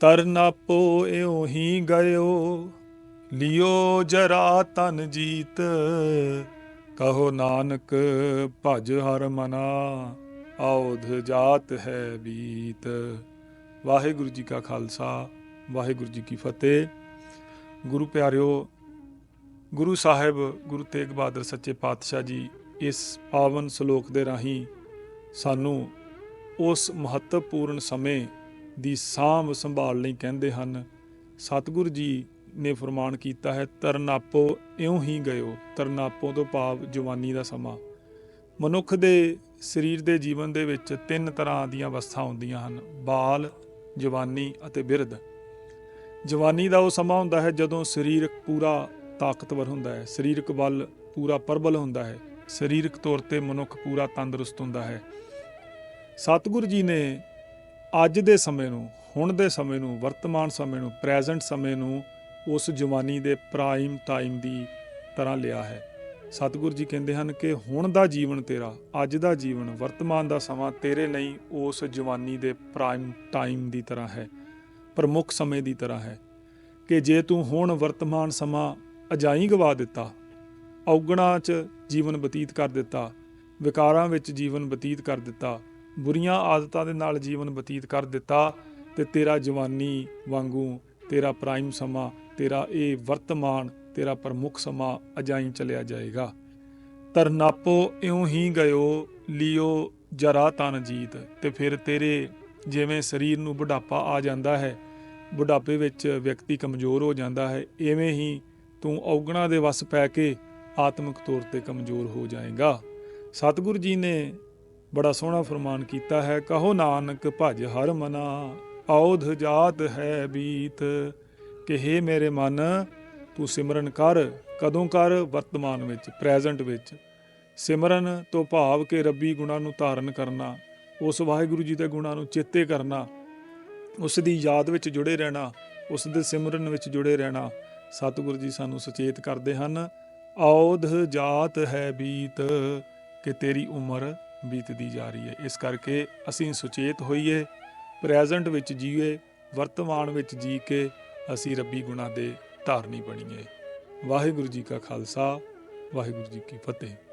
ਤਰਨਾਪੋ ਇਉ ਹੀ ਗਇਓ, ਲਿਓ ਜਰਾ ਤਨ ਜੀਤ। ਕਹੋ ਨਾਨਕ, ਭਜ ਹਰ ਮਨਾ ਆਉਧ ਜਾਤ ਹੈ ਬੀਤ। ਵਾਹਿਗੁਰੂ ਜੀ ਕਾ ਖਾਲਸਾ, ਵਾਹਿਗੁਰੂ ਜੀ ਕੀ ਫਤਿਹ। ਗੁਰੂ ਪਿਆਰਿਓ, ਗੁਰੂ ਸਾਹਿਬ, ਗੁਰੂ ਤੇਗ ਬਹਾਦਰ ਸੱਚੇ ਪਾਤਸ਼ਾਹ ਜੀ, ਇਸ ਪਾਵਨ ਸ਼ਲੋਕ ਦੇ ਰਾਹੀਂ ਸਾਨੂੰ ਉਸ ਮਹੱਤਵਪੂਰਨ ਸਮੇਂ ਦੀ ਸਾਂਭ ਸੰਭਾਲ ਲਈ ਕਹਿੰਦੇ ਹਨ, ਸਤਿਗੁਰੂ ਜੀ ਨੇ ਫਰਮਾਨ ਕੀਤਾ ਹੈ, ਤਰਨਾਪੋ ਇਉਂ ਹੀ ਗਇਓ, ਤਰਨਾਪੋ ਤੋਂ ਭਾਵ ਜਵਾਨੀ ਦਾ ਸਮਾਂ। ਮਨੁੱਖ ਦੇ ਸਰੀਰ ਦੇ ਜੀਵਨ ਦੇ ਵਿੱਚ ਤਿੰਨ ਤਰ੍ਹਾਂ ਦੀਆਂ ਅਵਸਥਾ ਹੁੰਦੀਆਂ ਹਨ, ਬਾਲ, ਜਵਾਨੀ ਅਤੇ ਬਿਰਧ। ਜਵਾਨੀ ਦਾ ਉਹ ਸਮਾਂ ਹੁੰਦਾ ਹੈ ਜਦੋਂ ਸਰੀਰਕ ਪੂਰਾ ਤਾਕਤਵਰ ਹੁੰਦਾ ਹੈ, ਸਰੀਰਕ ਬਲ ਪੂਰਾ ਪ੍ਰਬਲ ਹੁੰਦਾ ਹੈ, ਸਰੀਰਕ ਤੌਰ ਤੇ ਮਨੁੱਖ ਪੂਰਾ ਤੰਦਰੁਸਤ ਹੁੰਦਾ ਹੈ। ਸਤਿਗੁਰੂ ਜੀ ਨੇ ਅੱਜ ਦੇ ਸਮੇਂ ਨੂੰ, ਹੁਣ ਦੇ ਸਮੇਂ ਨੂੰ, ਵਰਤਮਾਨ ਸਮੇਂ ਨੂੰ ਪ੍ਰੈਜ਼ੈਂਟ ਸਮੇਂ ਨੂੰ ਉਸ ਜਵਾਨੀ ਦੇ ਪ੍ਰਾਈਮ ਟਾਈਮ ਦੀ ਤਰ੍ਹਾਂ ਲਿਆ ਹੈ। ਸਤਿਗੁਰੂ ਜੀ ਕਹਿੰਦੇ ਹਨ ਕਿ ਹੁਣ ਦਾ ਜੀਵਨ ਤੇਰਾ, ਅੱਜ ਦਾ ਜੀਵਨ, ਵਰਤਮਾਨ ਦਾ ਸਮਾਂ ਤੇਰੇ ਲਈ ਉਸ ਜਵਾਨੀ ਦੇ ਪ੍ਰਾਈਮ ਟਾਈਮ ਦੀ ਤਰ੍ਹਾਂ ਹੈ, ਪ੍ਰਮੁੱਖ ਸਮੇਂ ਦੀ ਤਰ੍ਹਾਂ ਹੈ ਕਿ ਜੇ ਤੂੰ ਹੁਣ ਵਰਤਮਾਨ ਸਮਾਂ ਅਜਾਈ ਗਵਾ ਦਿੱਤਾ, ਔਗਣਾ 'ਚ ਜੀਵਨ ਬਤੀਤ ਕਰ ਦਿੱਤਾ, ਵਿਕਾਰਾਂ ਵਿੱਚ ਜੀਵਨ ਬਤੀਤ ਕਰ ਦਿੱਤਾ ਬੁਰੀਆਂ ਆਦਤਾਂ ਦੇ ਨਾਲ ਜੀਵਨ ਬਤੀਤ ਕਰ ਦਿੱਤਾ ਤੇ ਤੇਰਾ ਜਵਾਨੀ ਵਾਂਗੂ ਤੇਰਾ ਪ੍ਰਾਈਮ ਸਮਾਂ, ਤੇਰਾ ਇਹ ਵਰਤਮਾਨ, ਤੇਰਾ ਪ੍ਰਮੁੱਖ ਸਮਾਂ ਅਜਾਈ ਚਲਿਆ ਜਾਏਗਾ। ਤਰਨਾਪੋ ਇਉਂ ਹੀ ਗਇਓ, ਲਿਓ ਜਰਾ ਤਨ ਜੀਤ ਤੇ ਫਿਰ ਤੇਰੇ ਜਿਵੇਂ ਸਰੀਰ ਨੂੰ ਬੁਢਾਪਾ ਆ ਜਾਂਦਾ ਹੈ, ਬੁਢਾਪੇ ਵਿੱਚ ਵਿਅਕਤੀ ਕਮਜ਼ੋਰ ਹੋ ਜਾਂਦਾ ਹੈ, ਐਵੇਂ ਹੀ ਤੂੰ ਔਗਣਾ ਦੇ ਵਸ ਪੈ ਕੇ ਆਤਮਿਕ ਤੌਰ ਤੇ ਕਮਜ਼ੋਰ ਹੋ ਜਾਏਗਾ। ਸਤਿਗੁਰੂ ਜੀ ਨੇ ਬੜਾ ਸੋਹਣਾ ਫਰਮਾਨ ਕੀਤਾ ਹੈ, ਕਹੋ ਨਾਨਕ ਭਜ ਹਰ ਮਨਾ, ਔਧ ਜਾਤ ਹੈ ਬੀਤ। ਕਿ ਹੇ ਮੇਰੇ ਮਨ, ਤੂੰ ਸਿਮਰਨ ਕਰ, ਕਦੋਂ ਕਰ ਵਰਤਮਾਨ ਵਿੱਚ, ਪ੍ਰੈਜ਼ੈਂਟ ਵਿੱਚ। ਸਿਮਰਨ ਤੋਂ ਭਾਵ ਕਿ ਰੱਬੀ ਗੁਣਾਂ ਨੂੰ ਧਾਰਨ ਕਰਨਾ, ਉਸ ਵਾਹਿਗੁਰੂ ਜੀ ਦੇ ਗੁਣਾਂ ਨੂੰ ਚੇਤੇ ਕਰਨਾ, ਉਸ ਦੀ ਯਾਦ ਵਿੱਚ ਜੁੜੇ ਰਹਿਣਾ, ਉਸ ਦੇ ਸਿਮਰਨ ਵਿੱਚ ਜੁੜੇ ਰਹਿਣਾ, ਸਤਿਗੁਰੂ ਜੀ ਸਾਨੂੰ ਸੁਚੇਤ ਕਰਦੇ ਹਨ। ਔਧ ਜਾਤ ਹੈ ਬੀਤ, ਕਿ ਤੇਰੀ ਉਮਰ ਬੀਤਦੀ ਜਾ ਰਹੀ ਹੈ। ਇਸ ਕਰਕੇ ਅਸੀਂ ਸੁਚੇਤ ਹੋਈਏ, ਪ੍ਰੈਜ਼ੈਂਟ ਵਿੱਚ ਜੀਏ, ਵਰਤਮਾਨ ਵਿੱਚ ਜੀ ਕੇ ਅਸੀਂ ਰੱਬੀ ਗੁਣਾਂ ਦੇ ਧਾਰਨੀ ਬਣੀਏ। ਵਾਹਿਗੁਰੂ ਜੀ ਕਾ ਖਾਲਸਾ, ਵਾਹਿਗੁਰੂ ਜੀ ਕੀ ਫਤਿਹ।